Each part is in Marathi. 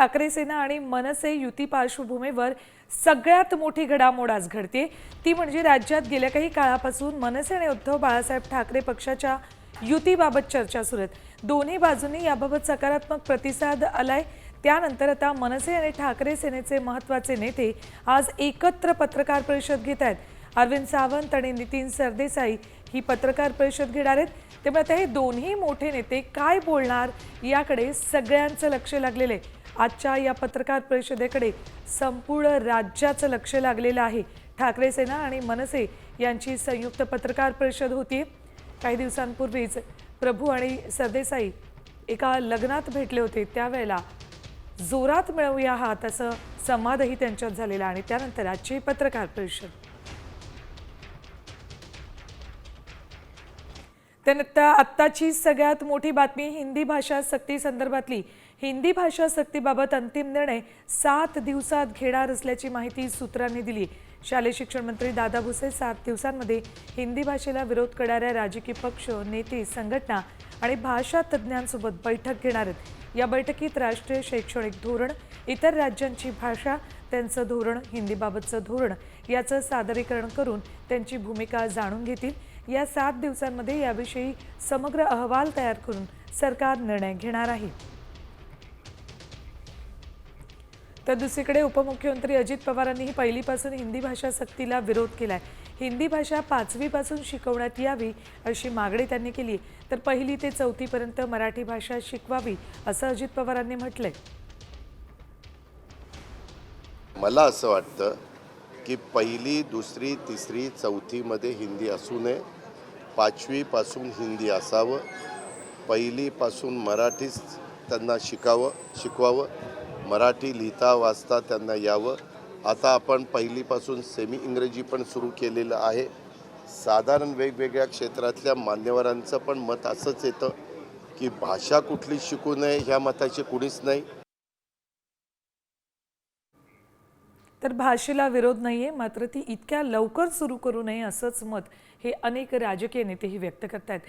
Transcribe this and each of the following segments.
ठाकरे सेना आणि मनसे युती पार्श्वभूमीवर सगळ्यात मोठी घडामोड आज घडते ती म्हणजे राज्यात गेल्या काही काळापासून मनसे आणि उद्धव बाळासाहेब ठाकरे पक्षाच्या युतीबाबत चर्चा सुरू आहेत. दोन्ही बाजूंनी याबाबत सकारात्मक प्रतिसाद आलाय. त्यानंतर आता मनसे आणि ठाकरे सेनेचे महत्त्वाचे नेते आज एकत्र पत्रकार परिषद घेत आहेत. अरविंद सावंत आणि नितीन सरदेसाई ही पत्रकार परिषद घेणार आहेत. त्यामुळे आता हे दोन्ही मोठे नेते काय बोलणार याकडे सगळ्यांचं लक्ष लागलेलं आहे. आजच्या या पत्रकार परिषदेकडे संपूर्ण राज्याचं लक्ष लागलेलं आहे. ठाकरे सेना आणि मनसे यांची संयुक्त पत्रकार परिषद होती. काही दिवसांपूर्वीच प्रभू आणि सरदेसाई एका लग्नात भेटले होते. त्यावेळेला जोरात मिळवूया हा तसं संवादही त्यांच्यात झालेला आणि त्यानंतर आजची पत्रकार परिषद. त्यानंतर आत्ताची सगळ्यात मोठी बातमी हिंदी भाषा सक्ती संदर्भातली. हिंदी भाषा सक्तीबाबत अंतिम निर्णय सात दिवसात घेणार असल्याची माहिती सूत्रांनी दिली. शालेय शिक्षण मंत्री दादा भुसे सात दिवसांमध्ये हिंदी भाषेला विरोध करणाऱ्या राजकीय पक्ष नेते संघटना आणि भाषा तज्ज्ञांसोबत बैठक घेणार आहेत. या बैठकीत राष्ट्रीय शैक्षणिक धोरण इतर राज्यांची भाषा त्यांचं धोरण हिंदीबाबतचं धोरण याचं सादरीकरण करून त्यांची भूमिका जाणून घेतील. या सात दिवसांमध्ये याविषयी समग्र अहवाल तयार करून सरकार निर्णय घेणार आहे. तर दुसरीकडे उपमुख्यमंत्री अजित पवारांनीही पहिलीपासून हिंदी भाषा सक्तीला विरोध केलाय. हिंदी भाषा पाचवीपासून शिकवण्यात यावी अशी मागणी त्यांनी केली तर पहिली ते चौथीपर्यंत मराठी भाषा शिकवावी असं अजित पवारांनी म्हटलंय. मला असं वाटतं की पहिली दुसरी तिसरी चौथीमध्ये हिंदी असू नये. पाचवीपासून हिंदी असावं. पहिलीपासून मराठीच त्यांना शिकावं शिकवावं. मराठी लिहिता वाचता त्यांना यावं. आता आपण पहिलीपासून सेमी इंग्रजी पण सुरू केलेलं आहे. साधारण वेगवेगळ्या क्षेत्रातल्या मान्यवरांचं पण मत असंच येतं की भाषा कुठली शिकू नये ह्या मताचे कुणीच नाही. तर भाषेला विरोध नाही आहे मात्र ती इतक्या लवकर सुरू करू नये असंच मत हे अनेक राजकीय नेतेही व्यक्त करतायत.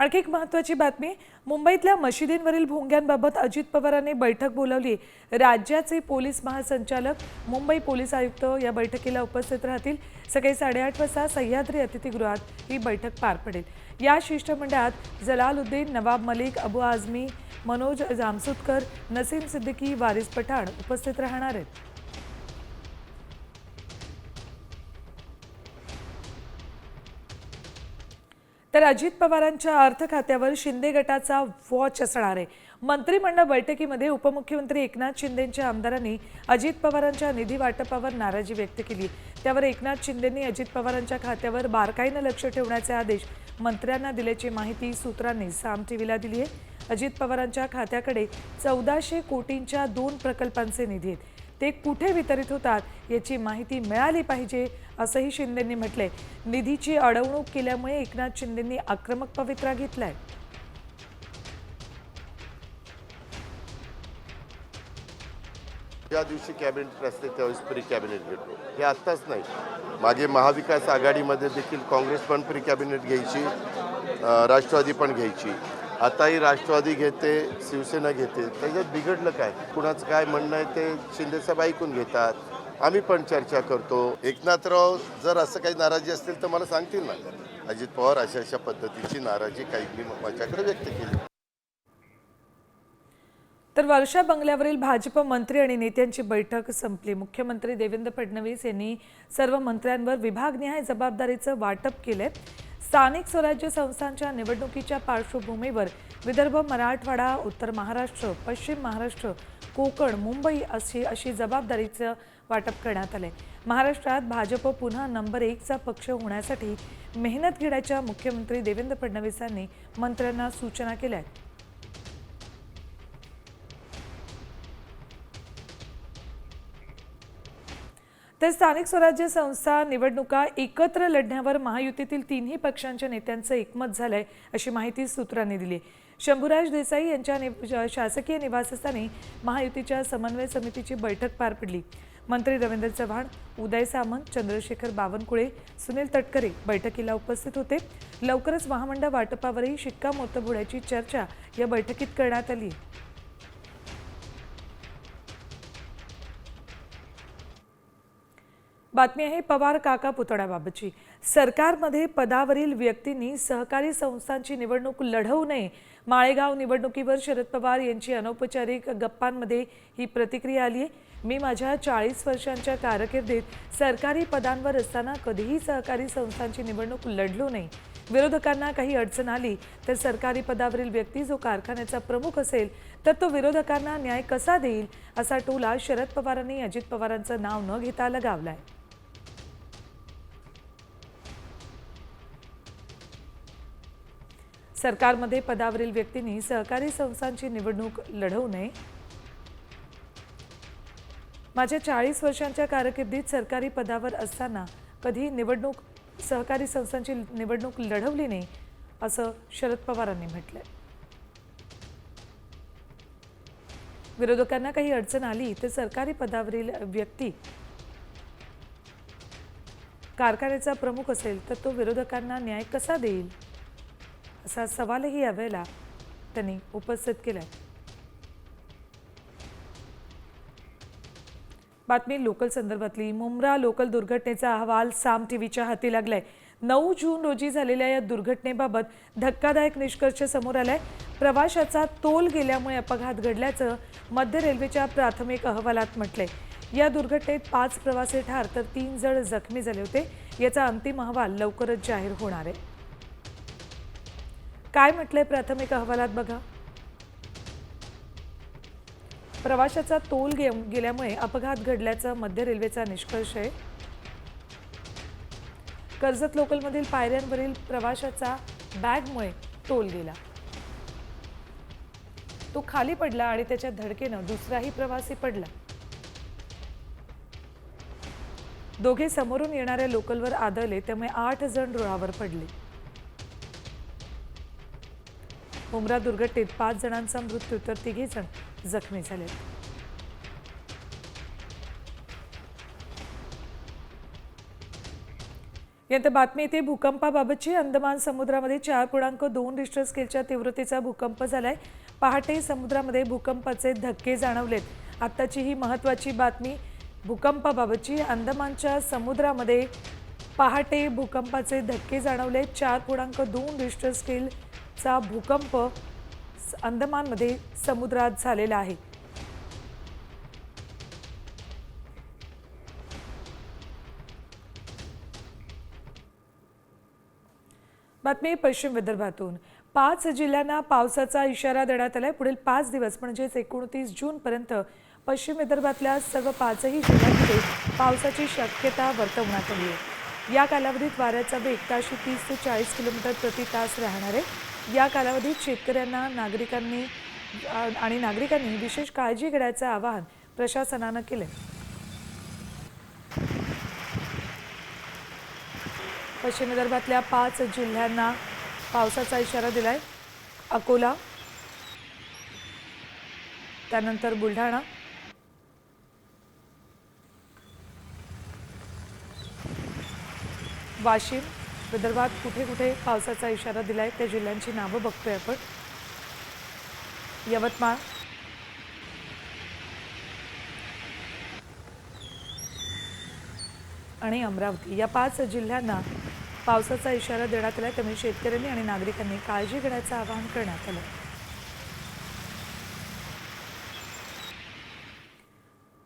आणखी एक महत्त्वाची बातमी मुंबईतल्या मशिदींवरील भोंग्यांबाबत अजित पवारांनी बैठक बोलावली. राज्याचे पोलीस महासंचालक मुंबई पोलीस आयुक्त या बैठकीला उपस्थित राहतील. सकाळी साडेआठ वाजता सह्याद्री अतिथीगृहात ही बैठक पार पडेल. या शिष्टमंडळात जलालुद्दीन नवाब मलिक अबू आझमी मनोज जामसुदकर नसीम सिद्दीकी वारिस पठाण उपस्थित राहणार आहेत. तर अजित पवारांच्या अर्थ खात्यावर शिंदे गटाचा वॉच असणार आहे. मंत्रिमंडळ बैठकीमध्ये उपमुख्यमंत्री एकनाथ शिंदेच्या आमदारांनी अजित पवारांच्या निधी वाटपावर नाराजी व्यक्त केली. त्यावर एकनाथ शिंदेंनी अजित पवारांच्या खात्यावर बारकाईनं लक्ष ठेवण्याचे आदेश मंत्र्यांना दिल्याची माहिती सूत्रांनी साम टीव्हीला दिली आहे. अजित पवारांच्या खात्याकडे चौदाशे कोटींच्या दोन प्रकल्पांचे निधी आहेत. ते कुठे वितरित होतात याची माहिती मिळाली पाहिजे असंही शिंदेंनी म्हटले निधीची अडवणूक केल्यामुळे एकनाथ शिंदेंनी आक्रमक पवित्रा घेतलाय. ज्या दिवशी कॅबिनेट असते त्यावेळेस प्री कॅबिनेट घेतो हे आत्ताच नाही. मागे महाविकास आघाडीमध्ये देखील काँग्रेस पण प्री कॅबिनेट घ्यायची राष्ट्रवादी पण घ्यायची. आताही राष्ट्रवादी घेते शिवसेना घेते. त्याच्यात बिघडलं काय? कुणाचं काय म्हणणं आहे ते शिंदेसाहेब ऐकून घेतात. आम्ही पण चर्चा करतो. एकनाथराव जर असं काही नाराजी असतील तर मला सांगतील ना. अजित पवार अशा अशा पद्धतीची नाराजी काही माझ्याकडे व्यक्त केली. तर वर्षा बंगल्यावरील भाजप मंत्री आणि नेत्यांची बैठक संपली. मुख्यमंत्री देवेंद्र फडणवीस यांनी सर्व मंत्र्यांवर विभागनिहाय जबाबदारीचं वाटप केलंय. स्थानिक स्वराज्य संस्थांच्या निवडणुकीच्या पार्श्वभूमीवर विदर्भ मराठवाडा उत्तर महाराष्ट्र पश्चिम महाराष्ट्र कोकण मुंबई अशी अशी जबाबदारीचं वाटप करण्यात आले महाराष्ट्रात भाजप पुन्हा नंबर एकचा पक्ष होण्यासाठी मेहनत घेण्याच्या मुख्यमंत्री देवेंद्र फडणवीसांनी मंत्र्यांना सूचना केल्या आहेत तर स्थानिक स्वराज्य संस्था निवडणुका एकत्र लढण्यावर महायुतीतील तिन्ही पक्षांच्या नेत्यांचं एकमत झालंय अशी माहिती सूत्रांनी दिली. शंभूराज देसाई यांच्या शासकीय निवासस्थानी महायुतीच्या समन्वय समितीची बैठक पार पडली. मंत्री रवींद्र चव्हाण उदय सामंत चंद्रशेखर बावनकुळे सुनील तटकरे बैठकीला उपस्थित होते. लवकरच महामंडळ वाटपावरही शिक्कामोर्तब होण्याची चर्चा या बैठकीत करण्यात आली. बातमी आहे पवार काका पुतळ्याबाबतची. सरकारमध्ये पदावरील व्यक्तींनी सहकारी संस्थांची निवडणूक लढवू नये माळेगाव निवडणुकीवर शरद पवार यांची अनौपचारिक गप्पांमध्ये ही प्रतिक्रिया आली आहे मी माझ्या चाळीस वर्षांच्या कारकिर्दीत सरकारी पदांवर असताना कधीही सहकारी संस्थांची निवडणूक लढलो नाही. विरोधकांना काही अडचण आली तर सरकारी पदावरील व्यक्ती जो कारखान्याचा प्रमुख असेल तर तो विरोधकांना न्याय कसा देईल असा टोला शरद पवारांनी अजित पवारांचं नाव न घेता लगावलाय. सरकारमध्ये पदावरील व्यक्तींनी सहकारी संस्थांची निवडणूक लढवू नये. माझ्या चाळीस वर्षांच्या कारकिर्दीत सरकारी पदावर असताना कधी निवडणूक सहकारी संस्थांची निवडणूक लढवली नाही असं शरद पवारांनी म्हटलंय. विरोधकांना काही अडचण आली तर सरकारी पदावरील व्यक्ती कारखान्याचा प्रमुख असेल तर तो विरोधकांना न्याय कसा देईल? असा सवालही यावेळेला त्यांनी उपस्थित केलाय. बातमी लोकल संदर्भातली. मुंब्रा लोकल दुर्घटनेचा अहवाल साम टीव्हीच्या हाती लागलाय. नऊ जून रोजी झालेल्या या दुर्घटनेबाबत धक्कादायक निष्कर्ष समोर आलाय. प्रवाशाचा तोल गेल्यामुळे अपघात घडल्याचं मध्य रेल्वेच्या प्राथमिक अहवालात म्हटलंय. या दुर्घटनेत पाच प्रवासी ठार तर तीन जण जखमी झाले होते. याचा अंतिम अहवाल लवकरच जाहीर होणार आहे. काय म्हटलंय प्राथमिक अहवालात बघा? प्रवाशाचा तोल गे गेल्यामुळे अपघात घडल्याचा मध्य रेल्वेचा निष्कर्ष आहे. कर्जत लोकलमधील पायऱ्यांवरील प्रवाशाचा बॅगमुळे तोल गेला. तो खाली पडला आणि त्याच्या धडकेनं दुसराही प्रवासी पडला. दोघे समोरून येणाऱ्या लोकलवर आदळले त्यामुळे आठ जण रुळावर पडले. मुंब्रा दुर्घटनेत पाच जणांचा मृत्यू तर तिघे जण जखमी झाले. यानंतर बातमी येते भूकंपाबाबतची अंदमान समुद्रामध्ये चार पूर्णांक दोन रिस्टर स्केलच्या तीव्रतेचा भूकंप झालाय. पहाटे समुद्रामध्ये भूकंपाचे धक्के जाणवलेत. आत्ताची ही महत्त्वाची बातमी भूकंपाबाबतची अंदमानच्या समुद्रामध्ये पहाटे भूकंपाचे धक्के जाणवले. चार पूर्णांक दोन रिश्टर चा भूकंप अंदमानमध्ये समुद्रात झालेला आहे. बातमी पश्चिम विदर्भातून. पाच जिल्ह्यांना पावसाचा इशारा देण्यात आलाय. पुढील पाच दिवस म्हणजेच एकोणतीस जूनपर्यंत पश्चिम विदर्भातल्या सर्व पाचही जिल्ह्यांमध्ये पावसाची शक्यता वर्तवण्यात आली आहे. या कालावधीत वाऱ्याचा वेग ताशी तीस ते चाळीस किलोमीटर प्रति तास राहणार आहे. या कालावधीत शेतकऱ्यांना नागरिकांनी आणि नागरिकांनी विशेष काळजी घेण्याचं आवाहन प्रशासनानं केलं पश्चिम विदर्भातल्या पाच जिल्ह्यांना पावसाचा इशारा दिलाय. अकोला त्यानंतर बुलढाणा वाशिम विदर्भात कुठे कुठे पावसाचा इशारा दिलाय त्या जिल्ह्यांची नावं बघतोय आपण. यवतमाळ. आणि अमरावती. या पाच जिल्ह्यांना पावसाचा इशारा देण्यात आला त्यामुळे शेतकऱ्यांनी आणि नागरिकांनी काळजी घेण्याचं आवाहन करण्यात आलं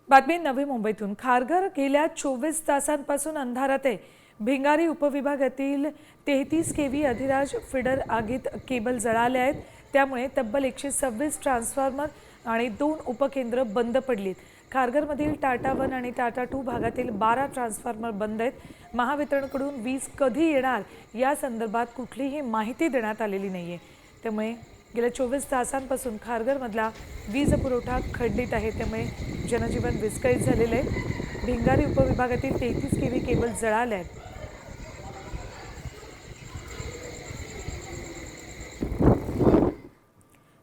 बातमी नवी मुंबईतून. खारघर गेल्या चोवीस तासांपासून अंधारात आहे. भिंगारी उपविभागातील तेहतीस के व्ही अधिराज फिडर आगीत केबल जळाले आहेत. त्यामुळे तब्बल एकशे सव्वीस ट्रान्सफॉर्मर आणि दोन उपकेंद्र बंद पडलीत. खारघरमधील टाटा वन आणि टाटा टू भागातील बारा ट्रान्सफॉर्मर बंद आहेत. महावितरणकडून वीज कधी येणार या संदर्भात कुठलीही माहिती देण्यात आलेली नाही आहे त्यामुळे गेल्या चोवीस तासांपासून खारघरमधला वीज पुरवठा खंडित आहे. त्यामुळे जनजीवन विस्कळीत झालेलं आहे. भिंगारी उपविभागातील तेहतीस केव्ही केबल जळाल्या आहेत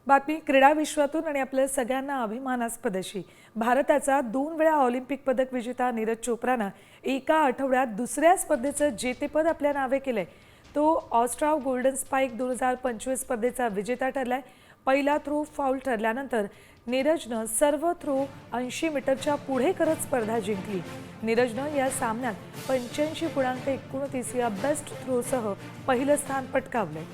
बातमी क्रीडा विश्वातून आणि आपल्या सगळ्यांना अभिमानास्पद अशी. भारताचा दोन वेळा ऑलिम्पिक पदक विजेता नीरज चोप्रानं एका आठवड्यात दुसऱ्या स्पर्धेचं जेतेपद आपल्या नावे केलंय. तो ऑस्ट्राव गोल्डन स्पाईक दोन हजार पंचवीस स्पर्धेचा विजेता ठरलाय. पहिला थ्रो फाऊल ठरल्यानंतर नीरजनं सर्व थ्रो ऐंशी मीटरच्या पुढे करत स्पर्धा जिंकली. नीरजनं या सामन्यात पंच्याऐंशी पूर्णांक एकोणतीस या बेस्ट थ्रोसह पहिलं स्थान पटकावलंय.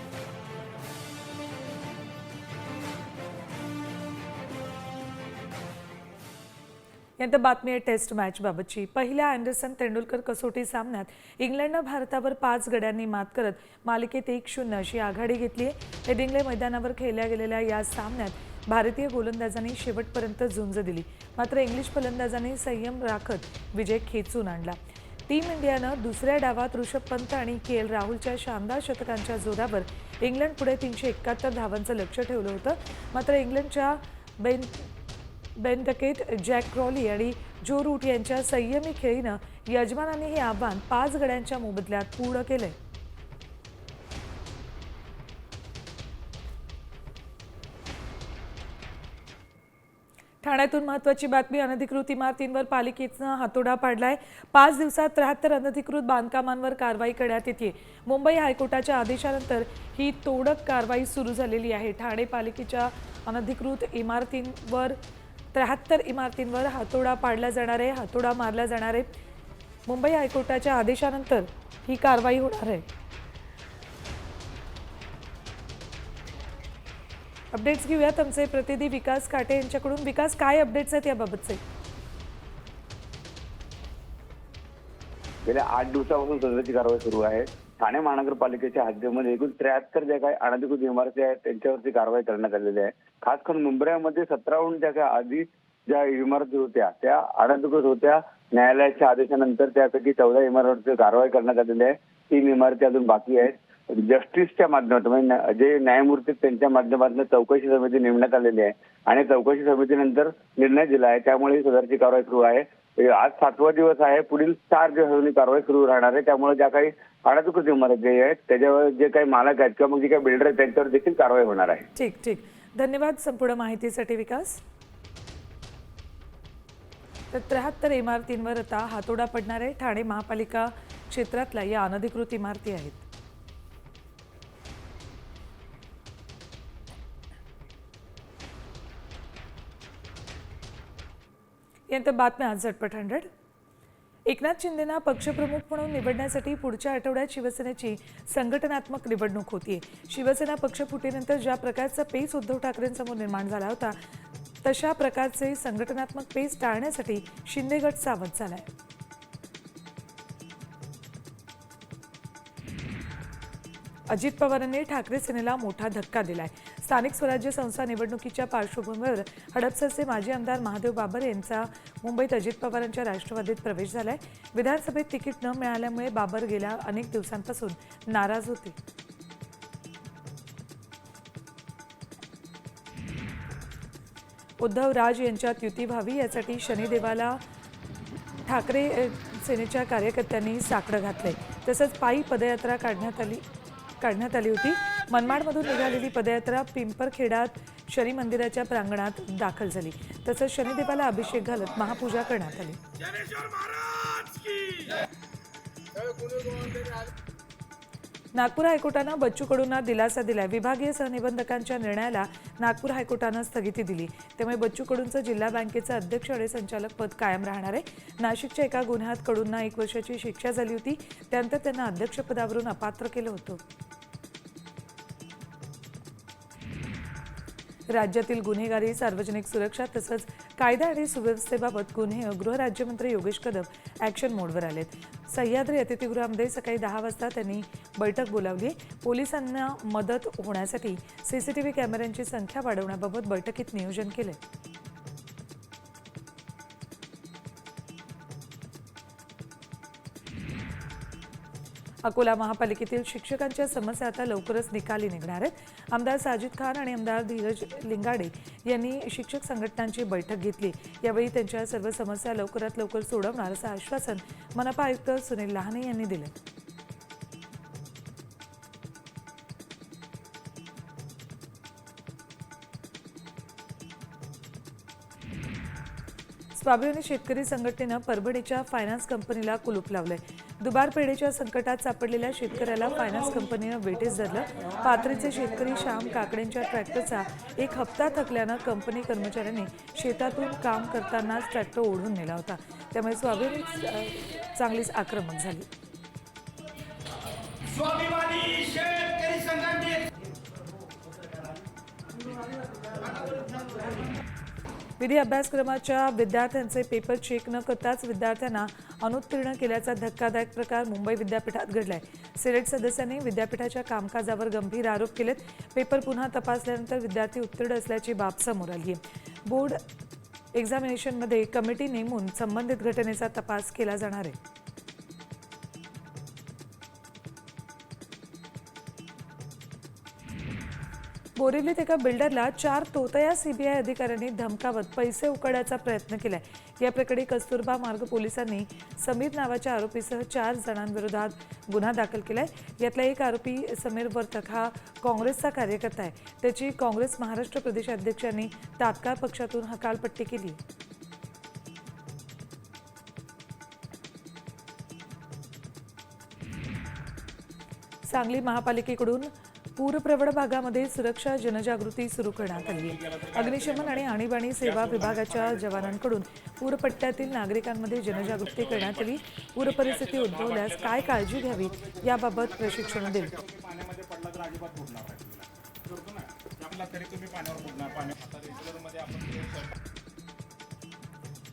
यानंतर बातमी आहे टेस्ट मॅचबाबतची पहिल्या अँडरसन तेंडुलकर कसोटी सामन्यात इंग्लंडनं भारतावर पाच गड्यांनी मात करत मालिकेत एक शून्य अशी आघाडी घेतली आहे. हेडिंग्ले मैदानावर खेळल्या गेलेल्या या सामन्यात भारतीय गोलंदाजांनी शेवटपर्यंत झुंज दिली. मात्र इंग्लिश फलंदाजांनी संयम राखत विजय खेचून आणला. टीम इंडियानं दुसऱ्या डावात ऋषभ पंत आणि के एल राहुलच्या शानदार शतकांच्या जोरावर इंग्लंड पुढे तीनशे एकाहत्तर धावांचं लक्ष ठेवलं होतं. मात्र इंग्लंडच्या बेन बेंडकेट जॅक क्रॉली आणि जो रूट यांच्या संयमी खेळीनं यजमानांनी हे आव्हान पाच गड्यांच्या मोबदल्यात पूर्ण केलंय. ठाण्यातून महत्वाची बातमी अनधिकृत इमारतींवर पालिकेनं हातोडा पाडलाय. पाच दिवसात त्र्याहत्तर अनधिकृत बांधकामांवर कारवाई करण्यात येते मुंबई हायकोर्टाच्या आदेशानंतर ही तोडक कारवाई सुरू झालेली आहे. ठाणे पालिकेच्या अनधिकृत इमारतींवर त्र्याहत्तर इमारतींवर हातोडा पाडला जाणार आहे हातोडा मारला जाणार आहे. मुंबई हायकोर्टाच्या आदेशानंतर ही कारवाई होणार आहे. अपडेट्स घेऊयात आमचे प्रतिनिधी विकास काटे यांच्याकडून. विकास काय अपडेट्स आहेत याबाबतचे? गेल्या आठ दिवसापासून सदराची कारवाई सुरू आहे. ठाणे महानगरपालिकेच्या हद्दीमध्ये एकूण त्र्याहत्तर ज्या काही अनधिकृत इमारती आहेत त्यांच्यावरती कारवाई करण्यात आलेली आहे. खास करून मुंबईमध्ये सतराहून ज्या काही आधी ज्या इमारती होत्या त्या अनधिकृत होत्या. न्यायालयाच्या आदेशानंतर त्यापैकी चौदा इमारतीवर कारवाई करण्यात आलेली आहे. तीन इमारती अजून बाकी आहेत. जस्टिसच्या माध्यमातून म्हणजे जे न्यायमूर्ती आहेत त्यांच्या माध्यमातून चौकशी समिती नेमण्यात आलेली आहे आणि चौकशी समितीनंतर निर्णय दिला आहे त्यामुळे सदरची कारवाई सुरू आहे. म्हणजे आज सातवा दिवस आहे पुढील चार दिवसांनी कारवाई सुरू राहणार आहे त्यामुळे ज्या काही अनधिकृत इमारती आहेत त्याच्यावर जे काही मालक आहेत किंवा मग जे काही बिल्डर आहेत त्यांच्यावर देखील कारवाई होणार आहे. ठीक ठीक. धन्यवाद संपूर्ण माहितीसाठी विकास. तर त्र्याहत्तर इमारतींवर आता हातोडा पडणार आहे. ठाणे महापालिका क्षेत्रातल्या या अनधिकृत इमारती आहेत. यानंतर बातम्या आज झटपट हंड्रेड. एकनाथ शिंदेना पक्षप्रमुख म्हणून निवडण्यासाठी पुढच्या आठवड्यात शिवसेनेची संघटनात्मक निवडणूक होतीये. शिवसेना पक्षफुटीनंतर ज्या प्रकारचा पेच उद्धव ठाकरेंसमोर निर्माण झाला होता तशा प्रकारचे संघटनात्मक पेच टाळण्यासाठी शिंदे गट सावध झालाय. अजित पवारांनी ठाकरे सेनेला मोठा धक्का दिलाय. स्थानिक स्वराज्य संस्था निवडणुकीच्या पार्श्वभूमीवर हडपसरचे माजी आमदार महादेव बाबर यांचा मुंबईत अजित पवारांच्या राष्ट्रवादीत प्रवेश झालाय. विधानसभेत तिकीट न मिळाल्यामुळे बाबर गेल्या अनेक दिवसांपासून नाराज होते. उद्धव राज यांच्यात युती व्हावी यासाठी शनिदेवाला ठाकरे सेनेच्या कार्यकर्त्यांनी साकडं घातलंय. तसंच पायी पदयात्रा काढण्यात आली काढण्यात आली होती. मनमाडमधून निघालेली पदयात्रा पिंपरखेडात शनी मंदिराच्या प्रांगणात दाखल झाली. तसंच शनिदेवाला अभिषेक घालत महापूजा करण्यात आली. नागपूर हायकोर्टानं बच्चू कडूंना दिलासा दिलाय. विभागीय सहनिबंधकांच्या निर्णयाला नागपूर हायकोर्टानं स्थगिती दिली. त्यामुळे बच्चू कडूंचं जिल्हा बँकेचं अध्यक्ष आणि संचालक पद कायम राहणार आहे. नाशिकच्या एका गुन्ह्यात कडूंना एक वर्षाची शिक्षा झाली होती. त्यानंतर त्यांना अध्यक्षपदावरून अपात्र केलं होतं. राज्यातील गुन्हेगारी सार्वजनिक सुरक्षा तसंच कायदा आणि सुव्यवस्थेबाबत गुन्हे गृहराज्यमंत्री योगेश कदम ॲक्शन मोडवर आलेत. सह्याद्री अतिथीगृहामध्ये सकाळी दहा वाजता त्यांनी बैठक बोलावली. पोलिसांना मदत होण्यासाठी सीसीटीव्ही कॅमेऱ्यांची संख्या वाढवण्याबाबत बैठकीत नियोजन केले. अकोला महापालिकेतील शिक्षकांच्या समस्या आता लवकरच निकाली निघणार आहेत. आमदार साजिद खान आणि आमदार धीरज लिंगाडे यांनी शिक्षक संघटनांची बैठक घेतली. यावेळी त्यांच्या सर्व समस्या लवकरात लवकर सोडवणार असं आश्वासन मनपा आयुक्त सुनील लहाने यांनी दिलं. स्वाभिमानी शेतकरी संघटनेनं परभणीच्या फायनान्स कंपनीला कुलूप लावलंय. दुबार पेढीच्या संकटात सापडलेल्या शेतकऱ्याला फायनान्स कंपनीनं वेटीस धरलं. पाथरीचे शेतकरी श्याम काकडेंच्या ट्रॅक्टरचा एक हप्ता थकल्यानं कंपनी कर्मचाऱ्यांनी शेतातून काम करतानाच ट्रॅक्टर ओढून नेला होता. त्यामुळे स्वाभिमानी चांगलीच आक्रमक झाली. स्वाभिमानी शेतकरी संघटने विधी अभ्यासक्रमाच्या विद्यार्थ्यांचे पेपर चेक न करताच विद्यार्थ्यांना अनुत्तीर्ण केल्याचा धक्कादायक प्रकार मुंबई विद्यापीठात घडलाय. सिलेट सदस्यांनी विद्यापीठाच्या कामकाजावर गंभीर आरोप केलेत. पेपर पुन्हा तपासल्यानंतर विद्यार्थी उत्तीर्ण असल्याची बाब समोर आली आहे बोर्ड एक्झामिनेशनमध्ये कमिटी नेमून संबंधित घटनेचा तपास केला जाणार आहे. बोरिवलीत एका बिल्डरला चार तोतया सीबीआय अधिकाऱ्यांनी धमकावत पैसे उकळण्याचा प्रयत्न केलाय. या प्रकरणी कस्तुरबा मार्ग पोलिसांनी समीर नावाच्या आरोपीसह चार जणांविरोधात गुन्हा दाखल केला आहे यातला एक आरोपी समीर वर्तक हा काँग्रेसचा कार्यकर्ता आहे. त्याची काँग्रेस महाराष्ट्र प्रदेश अध्यक्षांनी तात्काळ पक्षातून हकालपट्टी केली. सांगली महापालिकेकडून पूरप्रवण भागामध्ये सुरक्षा जनजागृती सुरू करण्यात आली आहे अग्निशमन आणि आणीबाणी सेवा विभागाच्या जवानांकडून पूरपट्ट्यातील नागरिकांमध्ये जनजागृती करण्यात आली. पूरपरिस्थिती उद्भवल्यास काय काळजी घ्यावी याबाबत प्रशिक्षण दिलं पाण्यामध्ये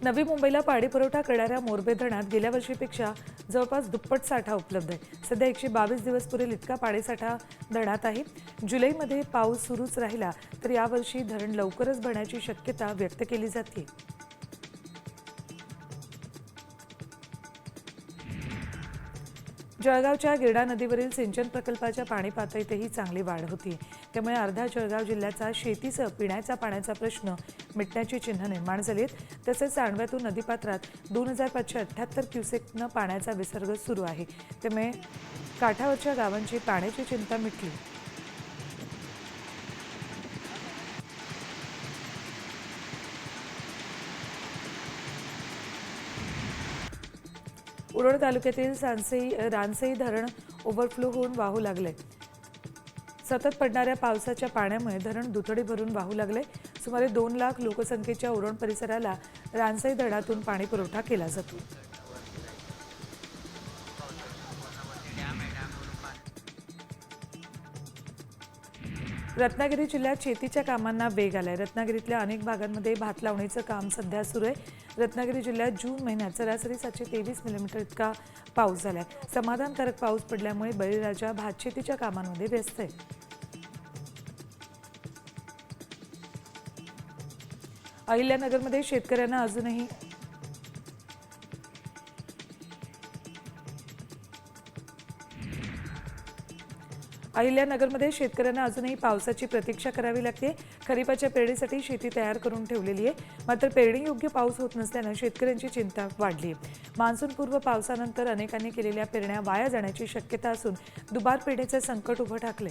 नवी मुंबईला पाणी पुरवठा करणाऱ्या मोरबे धरणात गेल्या वर्षीपेक्षा जवळपास दुप्पट साठा उपलब्ध आहे. सध्या एकशे बावीस दिवस पुरेल इतका पाणीसाठा धरणात आहे. जुलैमध्ये पाऊस सुरूच राहिला तर यावर्षी धरण लवकरच भरण्याची शक्यता व्यक्त केली जाते. जळगावच्या गिरडा नदीवरील सिंचन प्रकल्पाच्या पाणी पातळीतही चांगली वाढ होती. त्यामुळे अर्धा जळगाव जिल्ह्याचा शेतीसह पिण्याचा पाण्याचा प्रश्न मिटण्याची चिन्ह निर्माण झाली आहेत तसेच सांडव्यातून नदीपात्रात दोन हजार पाचशे अठ्ठ्याहत्तर क्युसेकनं पाण्याचा विसर्ग सुरू आहे. त्यामुळे काठावरच्या गावांची पाण्याची चिंता मिटली. उरण तालुक्यातील सांसई रानसई धरण ओव्हरफ्लो होऊन वाहू लागले सतत पडणाऱ्या पावसाच्या पाण्यामुळे धरण दुथडी भरून वाहू लागले. सुमारे दोन लाख लोकसंख्येच्या उरण परिसराला रानसई धरणातून पाणी पुरवठा केला जातो. रत्नागिरी जिल्ह्यात शेतीच्या कामांना वेग आलाय. रत्नागिरीतल्या अनेक भागांमध्ये भात लावणीचं काम सध्या सुरू आहे. रत्नागिरी जिल्ह्यात जून महिन्यात सरासरी सातशे तेवीस मिलीमीटर इतका पाऊस झालाय. समाधानकारक पाऊस पडल्यामुळे बळीराजा भात शेतीच्या कामांमध्ये व्यस्त आहे. अहिल्यानगरमध्ये शेतकऱ्यांना अजूनही अहिल्यानगरमध्ये शेतकऱ्यांना अजूनही पावसाची प्रतीक्षा करावी लागते. खरीपाच्या पेरणीसाठी शेती तयार करून ठेवलेली आहे. मात्र पेरणी योग्य पाऊस होत नसल्यानं शेतकऱ्यांची चिंता वाढली आहे. मान्सूनपूर्व पावसानंतर अनेकांनी केलेल्या पेरण्या वाया जाण्याची शक्यता असून दुबार पेरणीचं संकट उभं ठाकले